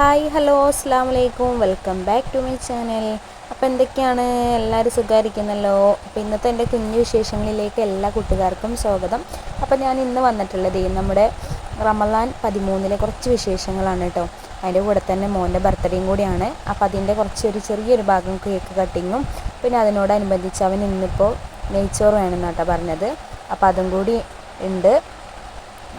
Hi hello അസ്സാം വലൈക്കും welcome back to my channel. അപ്പോൾ എന്തൊക്കെയാണ്? എല്ലാവരും സുഖമായിരിക്കുന്നല്ലോ അപ്പോൾ ഇന്നത്തെ എന്റെ കുഞ്ഞു വിശേഷങ്ങളിലേക്ക് എല്ലാ കൂട്ടുകാർക്കും സ്വാഗതം. അപ്പോൾ ഞാൻ ഇന്ന് വന്നിട്ടുള്ളത് നമ്മുടെ റമലാൻ പതിമൂന്നിലെ കുറച്ച് വിശേഷങ്ങളാണ് കേട്ടോ അതിന്റെ കൂടെ തന്നെ മോന്റെ ബർത്ത്ഡേയും കൂടിയാണ്. അപ്പോൾ അതിന്റെ കുറച്ച് ഒരു ചെറിയൊരു ഭാഗം കേക്ക് കട്ടിങ്ങും. പിന്നെ അതിനോടനുബന്ധിച്ച് അവൻ ഇന്നിപ്പോൾ നെയ്ച്ചോറ് വേണമെന്നാട്ടോ പറഞ്ഞത്. അപ്പോൾ അതും കൂടി ഉണ്ട്.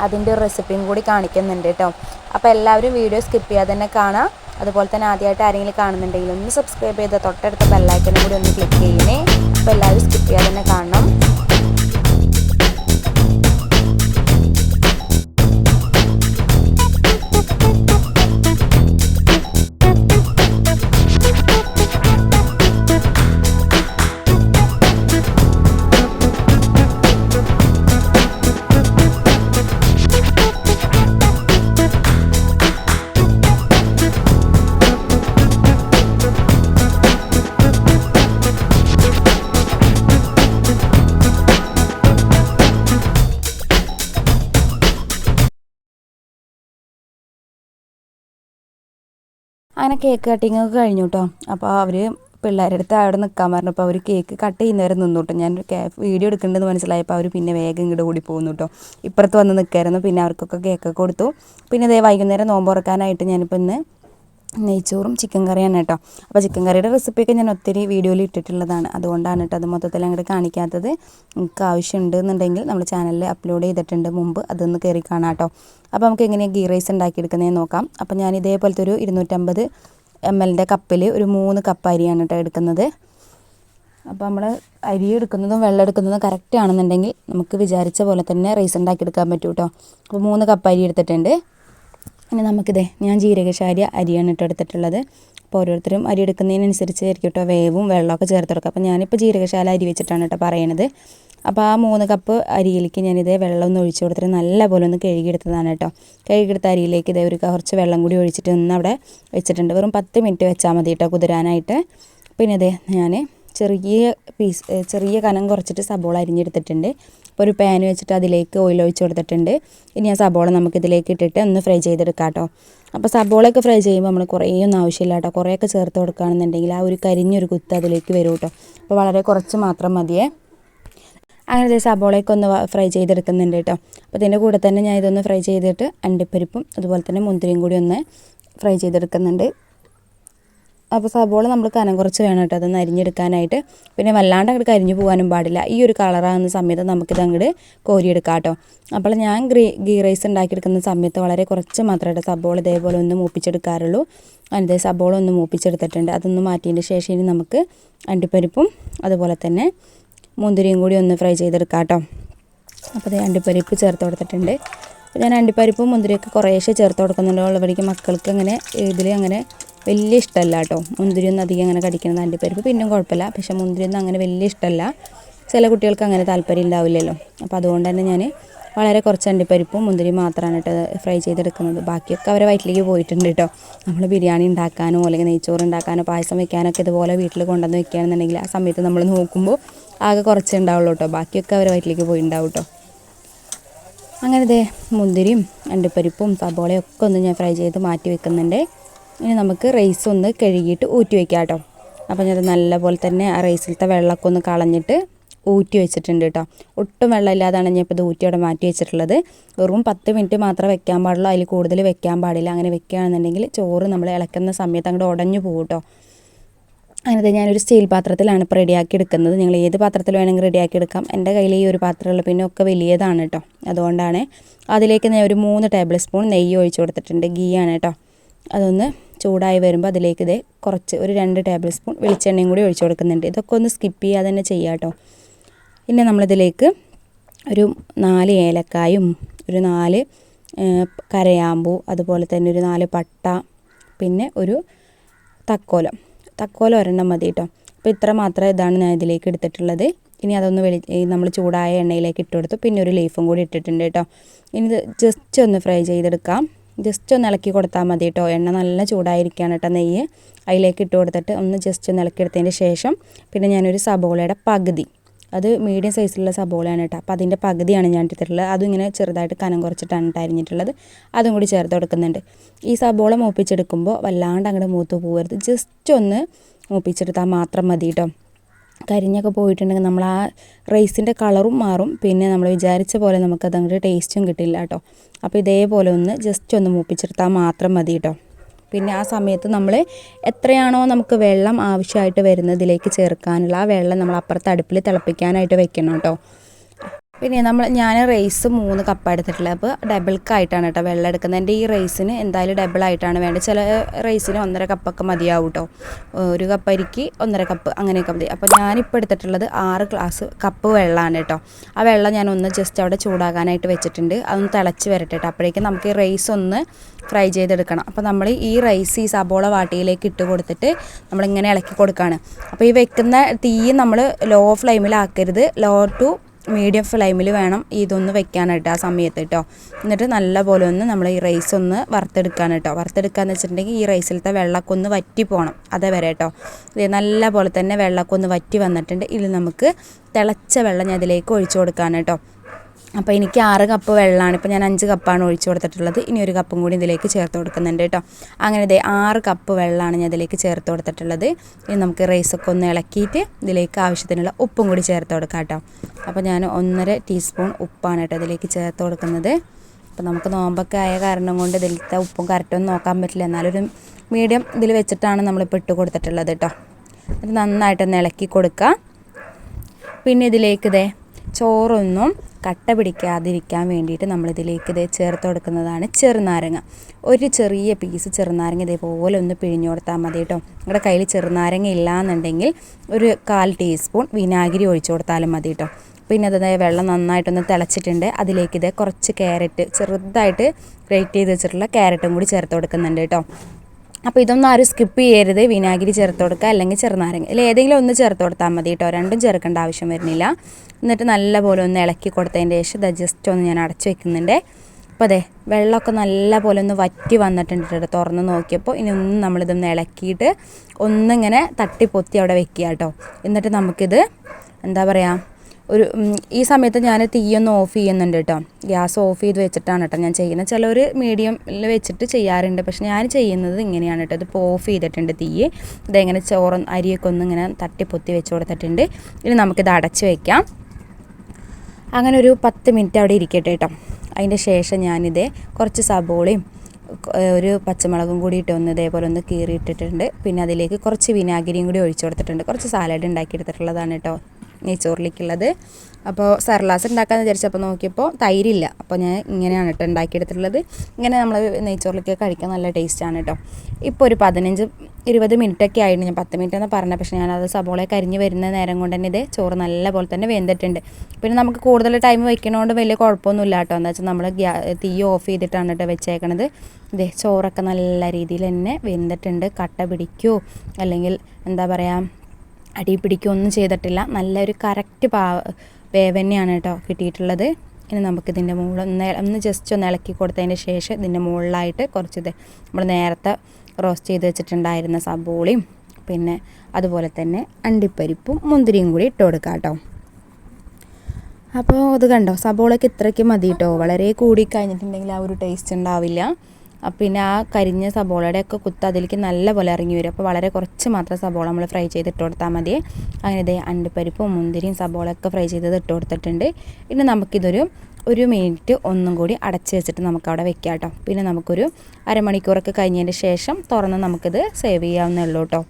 അതിന്റെ ഒരു റെസിപ്പിയും കൂടി കാണിക്കുന്നുണ്ട് കേട്ടോ. അപ്പോൾ എല്ലാവരും വീഡിയോ സ്കിപ്പ് ചെയ്യാതെ തന്നെ കാണാം. അതുപോലെ തന്നെ ആദ്യമായിട്ട് ആരെങ്കിലും കാണുന്നുണ്ടെങ്കിൽ ഒന്ന് സബ്സ്ക്രൈബ് ചെയ്ത് തൊട്ടടുത്ത ബെല്ലൈക്കനും കൂടി ഒന്ന് ക്ലിക്ക് ചെയ്യണേ അങ്ങനെ കേക്ക് കട്ടിങ് ഒക്കെ കഴിഞ്ഞു കേട്ടോ അപ്പോൾ അവർ പിള്ളേരുടെ അടുത്ത് അവിടെ നിൽക്കാൻ പറഞ്ഞു. അപ്പോൾ അവർ കേക്ക് കട്ട് ചെയ്യുന്നവരെ നിന്നു കേട്ടോ ഞാൻ വീഡിയോ എടുക്കേണ്ടതെന്ന് മനസ്സിലായപ്പോൾ അവർ പിന്നെ വേഗം ഇങ്ങോട്ട് കൂടി പോകുന്നു കേട്ടോ ഇപ്പുറത്ത് വന്ന് നിൽക്കായിരുന്നു പിന്നെ അവർക്കൊക്കെ കേക്കൊക്കെ കൊടുത്തു. പിന്നെ ഇതേ വൈകുന്നേരം നോമ്പ് തുറക്കാനായിട്ട് ഞാനിപ്പോൾ ഇന്ന് നെയ്ച്ചോറും ചിക്കൻ കറിയാണ് കേട്ടോ. അപ്പോൾ ചിക്കൻ കറിയുടെ റെസിപ്പിയൊക്കെ ഞാൻ ഒത്തിരി വീഡിയോയിൽ ഇട്ടിട്ടുള്ളതാണ്. അതുകൊണ്ടാണ് കേട്ടോ അത് മൊത്തത്തിൽ അങ്ങോട്ട് കാണിക്കാത്തത്. നിങ്ങൾക്ക് ആവശ്യമുണ്ട് എന്നുണ്ടെങ്കിൽ നമ്മൾ ചാനലിൽ അപ്ലോഡ് ചെയ്തിട്ടുണ്ട് മുമ്പ് അതൊന്ന് കയറി കാണാം കേട്ടോ അപ്പോൾ നമുക്ക് എങ്ങനെയാണ് ഗീ റൈസ് ഉണ്ടാക്കിയെടുക്കുന്നതെന്ന് നോക്കാം. അപ്പോൾ ഞാൻ ഇതേപോലത്തെ ഒരു ഇരുന്നൂറ്റമ്പത് എം എല്ലിന്റെ കപ്പിൽ ഒരു മൂന്ന് കപ്പ് അരിയാണ് കേട്ടോ എടുക്കുന്നത്. അപ്പോൾ നമ്മൾ അരി എടുക്കുന്നതും വെള്ളം എടുക്കുന്നതും കറക്റ്റ് ആണെന്നുണ്ടെങ്കിൽ നമുക്ക് വിചാരിച്ച പോലെ തന്നെ റൈസ് ഉണ്ടാക്കിയെടുക്കാൻ പറ്റും കേട്ടോ അപ്പോൾ മൂന്ന് കപ്പ് അരി എടുത്തിട്ടുണ്ട്. ഇനി നമുക്കിതേ ഞാൻ ജീരകശാരി അരിയാണ് ഇട്ട് എടുത്തിട്ടുള്ളത്. അപ്പോൾ ഓരോരുത്തരും അരി എടുക്കുന്നതിനനുസരിച്ച് ആയിരിക്കും കേട്ടോ വേവും വെള്ളമൊക്കെ ചേർത്ത് കൊടുക്കുക. അപ്പോൾ ഞാനിപ്പോൾ ജീരകശാല അരി വെച്ചിട്ടാണ് കേട്ടോ പറയണത്. അപ്പോൾ ആ മൂന്ന് കപ്പ് അരിയിലേക്ക് ഞാനിതേ വെള്ളം ഒന്ന് ഒഴിച്ചു കൊടുത്തിട്ട് നല്ല പോലെ ഒന്ന് കഴുകിയെടുത്തതാണ് കേട്ടോ. കഴുകിയെടുത്ത അരിയിലേക്ക് ഇതേ ഒരു കുറച്ച് വെള്ളം കൂടി ഒഴിച്ചിട്ട് ഒന്ന് അവിടെ വെച്ചിട്ടുണ്ട്. വെറും പത്ത് മിനിറ്റ് വെച്ചാൽ മതി കേട്ടോ കുതിരാനായിട്ട്. പിന്നെ ഇതേ ഞാൻ ചെറിയ പീസ് ചെറിയ കനം കുറച്ചിട്ട് സബോള അരിഞ്ഞെടുത്തിട്ടുണ്ട്. ഒരു പാൻ വെച്ചിട്ട് അതിലേക്ക് ഓയിൽ ഒഴിച്ച് കൊടുത്തിട്ടുണ്ട്. ഇനി ആ സബോള നമുക്കിതിലേക്ക് ഇട്ടിട്ട് ഒന്ന് ഫ്രൈ ചെയ്തെടുക്കാം കേട്ടോ അപ്പോൾ സബോളയൊക്കെ ഫ്രൈ ചെയ്യുമ്പോൾ നമ്മൾ കുറേ ഒന്നും ആവശ്യമില്ല കേട്ടോ കുറേയൊക്കെ ചേർത്ത് കൊടുക്കുകയാണെന്നുണ്ടെങ്കിൽ ആ ഒരു കരിഞ്ഞൊരു കുത്ത് അതിലേക്ക് വരും കേട്ടോ അപ്പോൾ വളരെ കുറച്ച് മാത്രം മതിയേ. അങ്ങനെ സബോളയൊക്കെ ഒന്ന് ഫ്രൈ ചെയ്തെടുക്കുന്നുണ്ട് കേട്ടോ അപ്പോൾ ഇതിന്റെ കൂടെ തന്നെ ഞാൻ ഇതൊന്ന് ഫ്രൈ ചെയ്തിട്ട് അണ്ടിപ്പരിപ്പും അതുപോലെ തന്നെ മുന്തിരിയും കൂടി ഒന്ന് ഫ്രൈ ചെയ്തെടുക്കുന്നുണ്ട്. അപ്പോൾ സബോള നമ്മൾ കനം കുറച്ച് വേണം കേട്ടോ അതൊന്ന് അരിഞ്ഞെടുക്കാനായിട്ട്. പിന്നെ വല്ലാണ്ട് അങ്ങോട്ട് കരിഞ്ഞു പോകാനും പാടില്ല. ഈ ഒരു കളറാകുന്ന സമയത്ത് നമുക്കിത് അങ്ങോട്ട് കോരിയെടുക്കാം കേട്ടോ. അപ്പോൾ ഞാൻ ഗ്രീ ഗീ റൈസ് ഉണ്ടാക്കിയെടുക്കുന്ന സമയത്ത് വളരെ കുറച്ച് മാത്രമേ സബോള ഇതേപോലെ ഒന്ന് മൂപ്പിച്ചെടുക്കാറുള്ളൂ. അതിന്റെ സബോള ഒന്ന് മൂപ്പിച്ചെടുത്തിട്ടുണ്ട്. അതൊന്ന് മാറ്റിയതിന്റെ ശേഷം ഇനി നമുക്ക് അണ്ടിപ്പരിപ്പും അതുപോലെ തന്നെ മുന്തിരിയും കൂടി ഒന്ന് ഫ്രൈ ചെയ്തെടുക്കാം കേട്ടോ. അപ്പോൾ അത് അണ്ടിപ്പരിപ്പ് ചേർത്ത് കൊടുത്തിട്ടുണ്ട്. ഞാൻ അണ്ടിപ്പരിപ്പും മുന്തിരിയൊക്കെ കുറേശ്ശെ ചേർത്ത് കൊടുക്കുന്നുണ്ട്. ഉള്ളവർക്ക് മക്കൾക്ക് അങ്ങനെ ഇതിൽ അങ്ങനെ വലിയ ഇഷ്ടമല്ല കേട്ടോ. മുന്തിരിയൊന്നും അധികം അങ്ങനെ കടിക്കുന്നത് അണ്ടിപ്പരിപ്പ് പിന്നെയും കുഴപ്പമില്ല. പക്ഷേ മുന്തിരിയൊന്നും അങ്ങനെ വലിയ ഇഷ്ടമല്ല. ചില കുട്ടികൾക്ക് അങ്ങനെ താല്പര്യം ഉണ്ടാവില്ലല്ലോ. അപ്പോൾ അതുകൊണ്ട് തന്നെ ഞാൻ വളരെ കുറച്ച് അണ്ടിപ്പരിപ്പും മുന്തിരി മാത്രമാണ് കേട്ടോ ഫ്രൈ ചെയ്തെടുക്കുന്നത്. ബാക്കിയൊക്കെ അവരെ വയറ്റിലേക്ക് പോയിട്ടുണ്ട് കേട്ടോ. നമ്മൾ ബിരിയാണി ഉണ്ടാക്കാനോ അല്ലെങ്കിൽ നെയ്ച്ചോറ് ഉണ്ടാക്കാനോ പായസം വെക്കാനൊക്കെ ഇതുപോലെ വീട്ടിൽ കൊണ്ടുവന്ന് വെക്കുകയാണെന്നുണ്ടെങ്കിൽ ആ സമയത്ത് നമ്മൾ നോക്കുമ്പോൾ ആകെ കുറച്ചേ ഉണ്ടാവുള്ളൂ കേട്ടോ. ബാക്കിയൊക്കെ അവരെ വയറ്റിലേക്ക് പോയിട്ടുണ്ടാവും കേട്ടോ. അങ്ങനെ ദേ മുന്തിരിയും അണ്ടിപ്പരിപ്പും സബോളയും ഒക്കെ ഒന്ന് ഞാൻ ഫ്രൈ ചെയ്ത് മാറ്റി വെക്കുന്നുണ്ട്. ഇനി നമുക്ക് റൈസ് ഒന്ന് കഴുകിയിട്ട് ഊറ്റി വയ്ക്കാം കേട്ടോ അപ്പോൾ ഞാൻ നല്ലപോലെ തന്നെ ആ റൈസിലത്തെ വെള്ളമൊക്കെ ഒന്ന് കളഞ്ഞിട്ട് ഊറ്റി വെച്ചിട്ടുണ്ട് കേട്ടോ ഒട്ടും വെള്ളമില്ലാതാണ് ഞാൻ ഇപ്പോൾ ഇത് ഊറ്റി അവിടെ മാറ്റി വെച്ചിട്ടുള്ളത്. വെറും പത്ത് മിനിറ്റ് മാത്രമേ വെക്കാൻ പാടുള്ളൂ. അതിൽ കൂടുതൽ വെക്കാൻ പാടില്ല. അങ്ങനെ വെക്കുകയാണെന്നുണ്ടെങ്കിൽ ചോറ് നമ്മൾ ഇളക്കുന്ന സമയത്ത് അങ്ങോട്ട് ഉടഞ്ഞു പോകും കേട്ടോ അങ്ങനത്തെ ഞാനൊരു സ്റ്റീൽ പാത്രത്തിലാണ് ഇപ്പോൾ റെഡിയാക്കി എടുക്കുന്നത്. നിങ്ങൾ ഏത് പാത്രത്തിൽ വേണമെങ്കിൽ റെഡിയാക്കി എടുക്കാം. എന്റെ കയ്യിൽ ഈ ഒരു പാത്രമുള്ള പിന്നെ ഒക്കെ വലിയതാണ് കേട്ടോ അതുകൊണ്ടാണ് അതിലേക്ക് ഞാൻ ഒരു മൂന്ന് ടേബിൾ സ്പൂൺ നെയ്യ് ഒഴിച്ച് കൊടുത്തിട്ടുണ്ട്. ഗീ ആണ് കേട്ടോ അതൊന്ന് ചൂടായി വരുമ്പോൾ അതിലേക്ക് ഇതേ കുറച്ച് ഒരു രണ്ട് ടേബിൾ സ്പൂൺ വെളിച്ചെണ്ണയും കൂടി ഒഴിച്ചു കൊടുക്കുന്നുണ്ട്. ഇതൊക്കെ ഒന്ന് സ്കിപ്പ് ചെയ്യാതെ തന്നെ ചെയ്യാം കേട്ടോ പിന്നെ നമ്മളിതിലേക്ക് ഒരു നാല് ഏലക്കായും ഒരു നാല് കരയാമ്പൂ അതുപോലെ തന്നെ ഒരു നാല് പട്ട പിന്നെ ഒരു തക്കോലം. തക്കോലം ഒരെണ്ണം മതി കേട്ടോ അപ്പോൾ ഇത്ര മാത്രം ഇതാണ് ഞാൻ ഇതിലേക്ക് എടുത്തിട്ടുള്ളത്. ഇനി അതൊന്ന് വെളി നമ്മൾ ചൂടായ എണ്ണയിലേക്ക് ഇട്ട് കൊടുത്തു. പിന്നെ ഒരു ലീഫും കൂടി ഇട്ടിട്ടുണ്ട് കേട്ടോ ഇനി ഇത് ജസ്റ്റ് ഒന്ന് ഫ്രൈ ചെയ്തെടുക്കാം. ജസ്റ്റ് ഒന്ന് ഇളക്കി കൊടുത്താൽ മതി കേട്ടോ. എണ്ണ നല്ല ചൂടായിരിക്കുകയാണ് കേട്ടോ നെയ്യ്. അതിലേക്ക് ഇട്ട് കൊടുത്തിട്ട് ഒന്ന് ജസ്റ്റ് ഒന്ന് ഇളക്കിയെടുത്തതിന് ശേഷം പിന്നെ ഞാനൊരു സബോളയുടെ പകുതി. അത് മീഡിയം സൈസിലുള്ള സബോളയാണ് കേട്ടോ. അപ്പോൾ അതിന്റെ പകുതിയാണ് ഞാൻ എടുത്തിട്ടുള്ളത്. അതും ഇങ്ങനെ ചെറുതായിട്ട് കനം കുറച്ചിട്ടാണ് അരിഞ്ഞിട്ടുള്ളത്. അതും കൂടി ചേർത്ത് കൊടുക്കുന്നുണ്ട്. ഈ സബോള മൂപ്പിച്ചെടുക്കുമ്പോൾ വല്ലാണ്ട് അങ്ങോട്ട് മൂത്ത് പോകരുത് ജസ്റ്റ് ഒന്ന് മൂപ്പിച്ചെടുത്താൽ മാത്രം മതി കേട്ടോ. കരിഞ്ഞൊക്കെ പോയിട്ടുണ്ടെങ്കിൽ നമ്മൾ ആ റൈസിന്റെ കളറും മാറും. പിന്നെ നമ്മൾ വിചാരിച്ച പോലെ നമുക്കത് അങ്ങോട്ട് ടേസ്റ്റും കിട്ടില്ല കേട്ടോ. അപ്പോൾ ഇതേപോലെ ഒന്ന് ജസ്റ്റ് ഒന്ന് മൂപ്പിച്ചെടുത്താൽ മാത്രം മതി കേട്ടോ. പിന്നെ ആ സമയത്ത് നമ്മൾ എത്രയാണോ നമുക്ക് വെള്ളം ആവശ്യമായിട്ട് വരുന്നതിലേക്ക് ചേർക്കാനുള്ള ആ വെള്ളം നമ്മൾ അപ്പുറത്ത് അടുപ്പിൽ തിളപ്പിക്കാനായിട്ട് വെക്കണം കേട്ടോ. പിന്നെ നമ്മൾ ഞാൻ റൈസ് മൂന്ന് കപ്പ് എടുത്തിട്ടുള്ളത്. അപ്പോൾ ഡബിൾക്കായിട്ടാണ് കേട്ടോ വെള്ളം എടുക്കുന്നത്. എന്റെ ഈ റൈസിന് എന്തായാലും ഡബിൾ ആയിട്ടാണ് വേണ്ടത്. ചില റൈസിന് ഒന്നര കപ്പൊക്കെ മതിയാവും കേട്ടോ. ഒരു കപ്പ് അരിക്ക് ഒന്നര കപ്പ് അങ്ങനെയൊക്കെ മതി. അപ്പോൾ ഞാനിപ്പോൾ എടുത്തിട്ടുള്ളത് ആറ് ഗ്ലാസ് കപ്പ് വെള്ളമാണ് കേട്ടോ. ആ വെള്ളം ഞാൻ ഒന്ന് ജസ്റ്റ് അവിടെ ചൂടാകാനായിട്ട് വെച്ചിട്ടുണ്ട്. അതൊന്ന് തിളച്ച് വരട്ടെ കേട്ടോ. അപ്പോഴേക്കും നമുക്ക് ഈ റൈസ് ഒന്ന് ഫ്രൈ ചെയ്തെടുക്കണം. അപ്പോൾ നമ്മൾ ഈ റൈസ് ഈ സബോള വാട്ടിയിലേക്ക് ഇട്ട് കൊടുത്തിട്ട് നമ്മളിങ്ങനെ ഇളക്കി കൊടുക്കുകയാണ് അപ്പോൾ ഈ വെക്കുന്ന തീ നമ്മൾ ലോ ഫ്ലെയിമിലാക്കരുത് ലോ ടു മീഡിയം ഫ്ലെയിമിൽ വേണം ഇതൊന്ന് വെക്കാനായിട്ട് ആ സമയത്ത് കേട്ടോ എന്നിട്ട് നല്ല പോലെ ഒന്ന് നമ്മൾ ഈ റൈസ് ഒന്ന് വറുത്തെടുക്കാൻ കേട്ടോ വറുത്തെടുക്കാന്ന് വെച്ചിട്ടുണ്ടെങ്കിൽ ഈ റൈസിലത്തെ വെള്ളമൊക്കെ ഒന്ന് വറ്റി പോകണം അതേ വരെ കേട്ടോ നല്ല പോലെ തന്നെ വെള്ളമൊക്കെ ഒന്ന് വറ്റി വന്നിട്ടുണ്ട്. ഇതിൽ നമുക്ക് തിളച്ച വെള്ളം ഞാൻ ഇതിലേക്ക് ഒഴിച്ചു കൊടുക്കാൻ കേട്ടോ അപ്പോൾ എനിക്ക് ആറ് കപ്പ് വെള്ളമാണ് ഇപ്പോൾ ഞാൻ അഞ്ച് കപ്പാണ് ഒഴിച്ചു കൊടുത്തിട്ടുള്ളത്. ഇനി ഒരു കപ്പും കൂടി ഇതിലേക്ക് ചേർത്ത് കൊടുക്കുന്നുണ്ട് കേട്ടോ. അങ്ങനെ ഇതേ ആറ് കപ്പ് വെള്ളമാണ് ഞാൻ ഇതിലേക്ക് ചേർത്ത് കൊടുത്തിട്ടുള്ളത്. ഇനി നമുക്ക് റൈസൊക്കെ ഒന്ന് ഇളക്കിയിട്ട് ഇതിലേക്ക് ആവശ്യത്തിനുള്ള ഉപ്പും കൂടി ചേർത്ത് കൊടുക്കാം കേട്ടോ. അപ്പോൾ ഞാൻ ഒന്നര ടീസ്പൂൺ ഉപ്പാണ് കേട്ടോ ഇതിലേക്ക് ചേർത്ത് കൊടുക്കുന്നത്. അപ്പോൾ നമുക്ക് നോമ്പൊക്കെ ആയ കാരണം കൊണ്ട് ഇതിലത്തെ ഉപ്പും കറക്റ്റൊന്നും നോക്കാൻ പറ്റില്ല. എന്നാലൊരു മീഡിയം ഇതിൽ വെച്ചിട്ടാണ് നമ്മളിപ്പോൾ ഇട്ട് കൊടുത്തിട്ടുള്ളത് കേട്ടോ. അത് നന്നായിട്ടൊന്ന് ഇളക്കി കൊടുക്കുക പിന്നെ ഇതിലേക്ക് ഇതേ ചോറൊന്നും കട്ട പിടിക്കാതിരിക്കാൻ വേണ്ടിയിട്ട് നമ്മളിതിലേക്ക് ഇത് ചേർത്ത് കൊടുക്കുന്നതാണ് ചെറുനാരങ്ങ. ഒരു ചെറിയ പീസ് ചെറുനാരങ്ങ ഇതേപോലെ ഒന്ന് പിഴിഞ്ഞു കൊടുത്താൽ മതി കേട്ടോ. നിങ്ങളുടെ കയ്യിൽ ചെറുനാരങ്ങ ഇല്ലാന്നുണ്ടെങ്കിൽ ഒരു കാൽ ടീസ്പൂൺ വിനാഗിരി ഒഴിച്ചു കൊടുത്താലും മതി കേട്ടോ. പിന്നെ അത് വെള്ളം നന്നായിട്ടൊന്ന് തിളച്ചിട്ടുണ്ട്. അതിലേക്ക് ഇത് കുറച്ച് ക്യാരറ്റ് ചെറുതായിട്ട് ഗ്രേറ്റ് ചെയ്ത് വെച്ചിട്ടുള്ള ക്യാരറ്റും കൂടി ചേർത്ത് കൊടുക്കുന്നുണ്ട് കേട്ടോ. അപ്പോൾ ഇതൊന്നും ആരും സ്കിപ്പ് ചെയ്യരുത്. വിനാഗിരി ചേർത്ത് കൊടുക്കുക അല്ലെങ്കിൽ ചെറുനാരങ്ങ അല്ലെങ്കിൽ ഏതെങ്കിലും ഒന്ന് ചേർത്ത് കൊടുത്താൽ മതി കേട്ടോ. രണ്ടും ചേർക്കേണ്ട ആവശ്യം വരുന്നില്ല. എന്നിട്ട് നല്ലപോലെ ഒന്ന് ഇളക്കി കൊടുത്തതിന്റെ ശേഷം ഇത് ജസ്റ്റ് ഒന്ന് ഞാൻ അടച്ചു വെക്കുന്നുണ്ട്. അപ്പോൾ അതെ വെള്ളമൊക്കെ നല്ലപോലെ ഒന്ന് വറ്റി വന്നിട്ടുണ്ട് കേട്ടോ തുറന്ന് നോക്കിയപ്പോൾ. ഇനി ഒന്ന് നമ്മളിതൊന്ന് ഇളക്കിയിട്ട് ഒന്നിങ്ങനെ തട്ടിപ്പൊത്തി അവിടെ വെക്കുക കേട്ടോ. എന്നിട്ട് നമുക്കിത് എന്താ പറയുക ഒരു ഈ സമയത്ത് ഞാൻ തീയൊന്ന് ഓഫ് ചെയ്യുന്നുണ്ട് കേട്ടോ ഗ്യാസ് ഓഫ് ചെയ്ത് വെച്ചിട്ടാണ് കേട്ടോ ഞാൻ ചെയ്യുന്നത്. ചിലർ മീഡിയമിൽ വെച്ചിട്ട് ചെയ്യാറുണ്ട്. പക്ഷെ ഞാൻ ചെയ്യുന്നത് ഇങ്ങനെയാണ് കേട്ടോ ഇതിപ്പോൾ ഓഫ് ചെയ്തിട്ടുണ്ട് തീ. ഇതെങ്ങനെ ചോറും അരിയൊക്കെ ഒന്ന് ഇങ്ങനെ തട്ടി പൊത്തി വെച്ച് കൊടുത്തിട്ടുണ്ട്. ഇനി നമുക്കിത് അടച്ച് വയ്ക്കാം അങ്ങനെ ഒരു പത്ത് മിനിറ്റ് അവിടെ ഇരിക്കട്ടെ കേട്ടോ അതിന്റെ ശേഷം ഞാനിത് കുറച്ച് സബോളയും ഒരു പച്ചമുളകും കൂടി ഇട്ട് ഒന്ന് ഇതേപോലെ ഒന്ന് കീറിയിട്ടിട്ടുണ്ട്. പിന്നെ അതിലേക്ക് കുറച്ച് വിനാഗിരിയും കൂടി ഒഴിച്ചു കൊടുത്തിട്ടുണ്ട്. കുറച്ച് സാലഡ് ഉണ്ടാക്കിയെടുത്തിട്ടുള്ളതാണ് കേട്ടോ നെയ്ച്ചോറിലേക്കുള്ളത്. അപ്പോൾ സർലാസ് ഉണ്ടാക്കാമെന്ന് വിചാരിച്ചപ്പോൾ നോക്കിയപ്പോൾ തൈരില്ല. അപ്പോൾ ഞാൻ ഇങ്ങനെയാണ് കേട്ടോ ഉണ്ടാക്കിയെടുത്തിട്ടുള്ളത്. ഇങ്ങനെ നമ്മൾ നെയ്ച്ചോറിലേക്ക് കഴിക്കാൻ നല്ല ടേസ്റ്റാണ് കേട്ടോ ഇപ്പോൾ ഒരു പതിനഞ്ച് ഇരുപത് മിനിറ്റൊക്കെ ആയിരുന്നു ഞാൻ പത്ത് മിനിറ്റ് എന്ന് പറഞ്ഞത്. പക്ഷേ ഞാനത് സബോളയെ കരിഞ്ഞ് വരുന്ന നേരം കൊണ്ട് തന്നെ ഇത് ചോറ് നല്ല പോലെ തന്നെ വെന്തിട്ടുണ്ട്. പിന്നെ നമുക്ക് കൂടുതൽ ടൈം വയ്ക്കണോണ്ട് വലിയ കുഴപ്പമൊന്നുമില്ല കേട്ടോ എന്താ വെച്ചാൽ നമ്മൾ ഗ്യാ തീ ഓഫ് ചെയ്തിട്ടാണ് കേട്ടോ വെച്ചേക്കണത്. ഇതേ ചോറൊക്കെ നല്ല രീതിയിൽ തന്നെ വെന്തിട്ടുണ്ട്. കട്ട പിടിക്കൂ. അല്ലെങ്കിൽ എന്താ പറയുക അടി പിടിക്കുകയൊന്നും ചെയ്തിട്ടില്ല. നല്ലൊരു കറക്റ്റ് പാ വേവന്നെയാണ് കേട്ടോ കിട്ടിയിട്ടുള്ളത്. ഇനി നമുക്കിതിന്റെ മുകളിൽ ഒന്ന് ഒന്ന് ജസ്റ്റ് ഒന്ന് ഇളക്കി കൊടുത്തതിന് ശേഷം ഇതിന്റെ മുകളിലായിട്ട് കുറച്ച് നമ്മൾ നേരത്തെ റോസ്റ്റ് ചെയ്ത് വെച്ചിട്ടുണ്ടായിരുന്ന സബോളയും പിന്നെ അതുപോലെ തന്നെ അണ്ടിപ്പരിപ്പും മുന്തിരിയും കൂടി ഇട്ട് കൊടുക്കാം കേട്ടോ അപ്പോൾ അത് കണ്ടോ? സബോളയ്ക്ക് ഇത്രയ്ക്ക് മതി കേട്ടോ വളരെ കൂടി കഴിഞ്ഞിട്ടുണ്ടെങ്കിൽ ആ ഒരു ടേസ്റ്റ് ഉണ്ടാവില്ല. പിന്നെ ആ കരിഞ്ഞ സബോളയുടെയൊക്കെ കുത്ത് അതിലേക്ക് നല്ലപോലെ ഇറങ്ങി വരും. അപ്പോൾ വളരെ കുറച്ച് മാത്രം സബോള നമ്മൾ ഫ്രൈ ചെയ്തിട്ട് കൊടുത്താൽ മതി. അങ്ങനെ ഇതേ അണ്ടിപ്പരിപ്പും മുന്തിരിയും സബോളയൊക്കെ ഫ്രൈ ചെയ്തത് ഇട്ട് കൊടുത്തിട്ടുണ്ട്. പിന്നെ നമുക്കിതൊരു ഒരു മിനിറ്റ് ഒന്നും കൂടി അടച്ച് വെച്ചിട്ട് നമുക്കവിടെ വെക്കാം കേട്ടോ പിന്നെ നമുക്കൊരു അരമണിക്കൂറൊക്കെ കഴിഞ്ഞതിന് ശേഷം തുറന്ന് നമുക്കിത് സേവ് ചെയ്യാവുന്നേ ഉള്ളൂ കേട്ടോ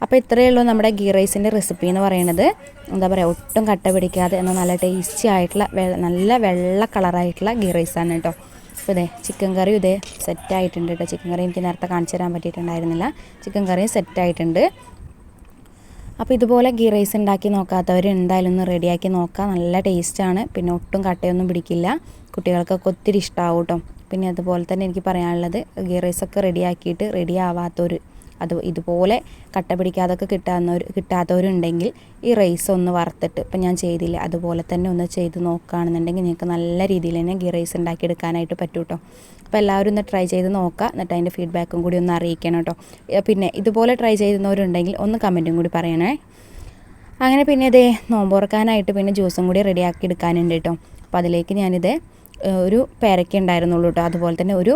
അപ്പോൾ ഇത്രയേ ഉള്ളൂ നമ്മുടെ ഗീ റൈസിന്റെ റെസിപ്പി എന്ന് പറയുന്നത് എന്താ പറയുക ഒട്ടും കട്ട പിടിക്കാതെ എന്നാൽ നല്ല ടേസ്റ്റി ആയിട്ടുള്ള നല്ല വെള്ള കളറായിട്ടുള്ള ഗീ റൈസാണ് കേട്ടോ അപ്പോൾ ഇതേ ചിക്കൻ കറി ഇതേ സെറ്റായിട്ടുണ്ട് കേട്ടോ ചിക്കൻ കറി എനിക്ക് നേരത്തെ കാണിച്ചു തരാൻ പറ്റിയിട്ടുണ്ടായിരുന്നില്ല. ചിക്കൻ കറിയും സെറ്റായിട്ടുണ്ട് അപ്പോൾ ഇതുപോലെ ഗീ റൈസ് ഉണ്ടാക്കി നോക്കാത്തവർ എന്തായാലും ഒന്ന് റെഡിയാക്കി നോക്കുക നല്ല ടേസ്റ്റാണ് പിന്നെ ഒട്ടും കട്ടയൊന്നും പിടിക്കില്ല. കുട്ടികൾക്കൊക്കെ ഒത്തിരി ഇഷ്ടമാവും കേട്ടോ പിന്നെ അതുപോലെ തന്നെ എനിക്ക് പറയാനുള്ളത് ഗീ റൈസൊക്കെ റെഡിയാക്കിയിട്ട് റെഡി ആവാത്തവർ അത് ഇതുപോലെ കട്ട പിടിക്കാതൊക്കെ കിട്ടാവുന്നവർ കിട്ടാത്തവരുണ്ടെങ്കിൽ ഈ റൈസ് ഒന്ന് വറുത്തിട്ട് ഇപ്പം ഞാൻ ചെയ്തില്ല. അതുപോലെ തന്നെ ഒന്ന് ചെയ്ത് നോക്കുകയാണെന്നുണ്ടെങ്കിൽ നിങ്ങൾക്ക് നല്ല രീതിയിൽ തന്നെ ഗീ റൈസ് ഉണ്ടാക്കിയെടുക്കാനായിട്ട് പറ്റും കേട്ടോ അപ്പോൾ എല്ലാവരും ഒന്ന് ട്രൈ ചെയ്ത് നോക്കുക. എന്നിട്ട് അതിന്റെ ഫീഡ്ബാക്കും കൂടി ഒന്ന് അറിയിക്കണം കേട്ടോ പിന്നെ ഇതുപോലെ ട്രൈ ചെയ്യുന്നവരുണ്ടെങ്കിൽ ഒന്ന് കമന്റും കൂടി പറയണേ. അങ്ങനെ പിന്നെ ഇതേ നോമ്പുറക്കാനായിട്ട് പിന്നെ ജ്യൂസും കൂടി റെഡിയാക്കി എടുക്കാനുണ്ട് കേട്ടോ അപ്പോൾ അതിലേക്ക് ഞാനിത് ഒരു പേരയ്ക്ക ഉണ്ടായിരുന്നുള്ളൂ കേട്ടോ അതുപോലെ തന്നെ ഒരു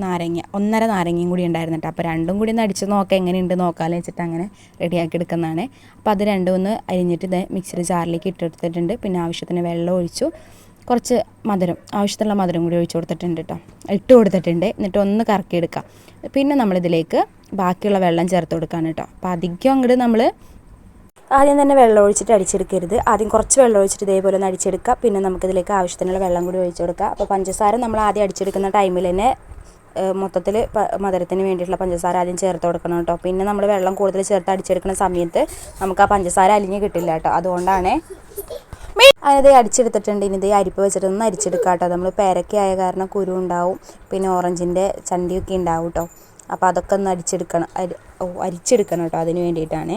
നാരങ്ങ ഒന്നര നാരങ്ങയും കൂടി ഉണ്ടായിരുന്നു കേട്ടോ. അപ്പോൾ രണ്ടും കൂടി ഒന്ന് അടിച്ച് നോക്കാം എങ്ങനെയുണ്ട് നോക്കാമെന്ന് വെച്ചിട്ട് അങ്ങനെ റെഡിയാക്കി എടുക്കുന്നതാണ്. അപ്പോൾ അത് രണ്ടും ഒന്ന് അരിഞ്ഞിട്ട് ഇത് മിക്സിയുടെ ജാറിലേക്ക് ഇട്ടെടുത്തിട്ടുണ്ട് പിന്നെ ആവശ്യത്തിന് വെള്ളം ഒഴിച്ചു. കുറച്ച് മധുരം ആവശ്യത്തിനുള്ള മധുരം കൂടി ഒഴിച്ചു കൊടുത്തിട്ടുണ്ട് കേട്ടോ. ഇട്ട് കൊടുത്തിട്ടുണ്ട്. എന്നിട്ട് ഒന്ന് കറക്കിയെടുക്കാം പിന്നെ നമ്മളിതിലേക്ക് ബാക്കിയുള്ള വെള്ളം ചേർത്ത് കൊടുക്കാണ് കേട്ടോ. അപ്പോൾ അധികം അങ്ങോട്ട് നമ്മൾ ആദ്യം തന്നെ വെള്ളം ഒഴിച്ചിട്ട് അടിച്ചെടുക്കരുത്. ആദ്യം കുറച്ച് വെള്ളം ഒഴിച്ചിട്ട് ഇതേപോലെ ഒന്ന് അടിച്ചെടുക്കുക പിന്നെ നമുക്കിതിലേക്ക് ആവശ്യത്തിനുള്ള വെള്ളം കൂടി ഒഴിച്ചു കൊടുക്കുക അപ്പോൾ പഞ്ചസാര നമ്മൾ ആദ്യം അടിച്ചെടുക്കുന്ന ടൈമിൽ തന്നെ മൊത്തത്തിൽ മധുരത്തിന് വേണ്ടിയിട്ടുള്ള പഞ്ചസാര ആദ്യം ചേർത്ത് കൊടുക്കണം കേട്ടോ. പിന്നെ നമ്മൾ വെള്ളം കൂടുതൽ ചേർത്ത് അടിച്ചെടുക്കുന്ന സമയത്ത് നമുക്ക് ആ പഞ്ചസാര അലിഞ്ഞ് കിട്ടില്ല കേട്ടോ. അതുകൊണ്ടാണ് അതിനത് അടിച്ചെടുത്തിട്ടുണ്ട്. ഇനി ഇത് അരിപ്പ് വെച്ചിട്ട് ഒന്ന് അരിച്ചെടുക്കാം കേട്ടോ. നമ്മൾ പേരക്കയായ കാരണം കുരു ഉണ്ടാവും. പിന്നെ ഓറഞ്ചിന്റെ ചണ്ടിയൊക്കെ ഉണ്ടാവും കേട്ടോ. അപ്പോൾ അതൊക്കെ ഒന്ന് അടിച്ചെടുക്കണം. അരി ഓ അരിച്ചെടുക്കണം കേട്ടോ അതിന് വേണ്ടിയിട്ടാണ്.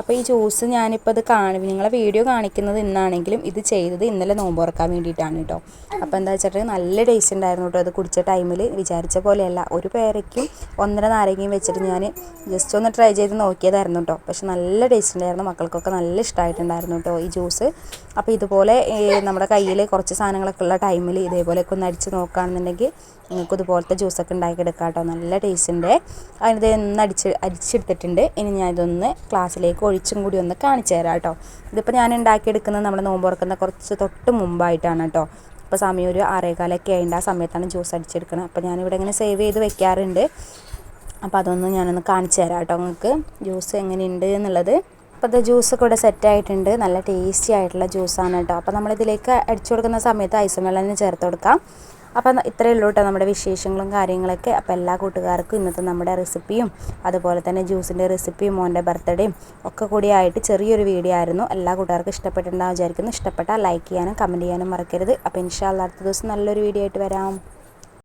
അപ്പോൾ ഈ ജ്യൂസ് ഞാനിപ്പോൾ ഇത് കാണി നിങ്ങളെ വീഡിയോ കാണിക്കുന്നത് ഇന്നാണെങ്കിലും ഇത് ചെയ്തത് ഇന്നലെ നോമ്പ് ഉറക്കാൻ വേണ്ടിയിട്ടാണ് കേട്ടോ അപ്പോൾ എന്താ വെച്ചിട്ട് നല്ല ടേസ്റ്റ് ഉണ്ടായിരുന്നു കേട്ടോ അത് കുടിച്ച ടൈമിൽ വിചാരിച്ച പോലെയല്ല. ഒരു പേരയ്ക്കും ഒന്നര നാരങ്ങയും വെച്ചിട്ട് ഞാൻ ജസ്റ്റ് ഒന്ന് ട്രൈ ചെയ്ത് നോക്കിയതായിരുന്നു കേട്ടോ പക്ഷെ നല്ല ടേസ്റ്റ് ഉണ്ടായിരുന്നു. മക്കൾക്കൊക്കെ നല്ല ഇഷ്ടമായിട്ടുണ്ടായിരുന്നു കേട്ടോ ഈ ജ്യൂസ്. അപ്പോൾ ഇതുപോലെ നമ്മുടെ കയ്യിൽ കുറച്ച് സാധനങ്ങളൊക്കെ ഉള്ള ടൈമിൽ ഇതേപോലെയൊക്കെ ഒന്ന് അടിച്ച് നോക്കുകയാണെന്നുണ്ടെങ്കിൽ നിങ്ങൾക്ക് ഇതുപോലത്തെ ജ്യൂസൊക്കെ ഉണ്ടാക്കിയെടുക്കാം കേട്ടോ നല്ല ടേസ്റ്റ് ഉണ്ട് അതിനിത് ഒന്ന് അടിച്ച് അടിച്ചെടുത്തിട്ടുണ്ട്. ഇനി ഞാൻ ഇതൊന്ന് ക്ലാസ്സിലേക്ക് ഒഴിച്ചും കൂടി ഒന്ന് കാണിച്ചു തരാം കേട്ടോ. ഇതിപ്പോൾ ഞാൻ ഉണ്ടാക്കിയെടുക്കുന്നത് നമ്മുടെ നോമ്പ് തുറക്കുന്ന കുറച്ച് തൊട്ട് മുമ്പായിട്ടാണ് കേട്ടോ. ഇപ്പോൾ സമയം ഒരു ആറേകാലൊക്കെ ആയിട്ട് ആ സമയത്താണ് ജ്യൂസ് അടിച്ചെടുക്കുന്നത് അപ്പോൾ ഞാനിവിടെ ഇങ്ങനെ സേവ് ചെയ്ത് വെക്കാറുണ്ട്. അപ്പോൾ അതൊന്ന് ഞാനൊന്ന് കാണിച്ചു തരാം കേട്ടോ നിങ്ങൾക്ക്. ജ്യൂസ് എങ്ങനെയുണ്ട് എന്നുള്ളത്. അപ്പോൾ ഇത് ജ്യൂസ് ഇവിടെ സെറ്റ് ആയിട്ടുണ്ട്. നല്ല ടേസ്റ്റി ആയിട്ടുള്ള ജ്യൂസാണ് കേട്ടോ. അപ്പോൾ നമ്മളിതിലേക്ക് അടിച്ചു കൊടുക്കുന്ന സമയത്ത് ഐസും വെള്ളം ചേർത്ത് കൊടുക്കാം. അപ്പം ഇത്രയേ ഉള്ളൂ കേട്ടോ നമ്മുടെ വിശേഷങ്ങളും കാര്യങ്ങളൊക്കെ. അപ്പോൾ എല്ലാ കൂട്ടുകാർക്കും ഇന്നത്തെ നമ്മുടെ റെസിപ്പിയും അതുപോലെ തന്നെ ജ്യൂസിന്റെ റെസിപ്പിയും മോന്റെ ബർത്ത്ഡേയും ഒക്കെ കൂടി ആയിട്ട് ചെറിയൊരു വീഡിയോ ആയിരുന്നു. എല്ലാ കൂട്ടുകാർക്കും ഇഷ്ടപ്പെട്ടിട്ടുണ്ടാകും വിചാരിക്കുന്നു. ഇഷ്ടപ്പെട്ടാൽ ലൈക്ക് ചെയ്യാനും കമന്റ് ചെയ്യാനും മറക്കരുത്. അപ്പോൾ ഇൻഷാല്ല അടുത്ത ദിവസം നല്ലൊരു വീഡിയോ ആയിട്ട് വരാം.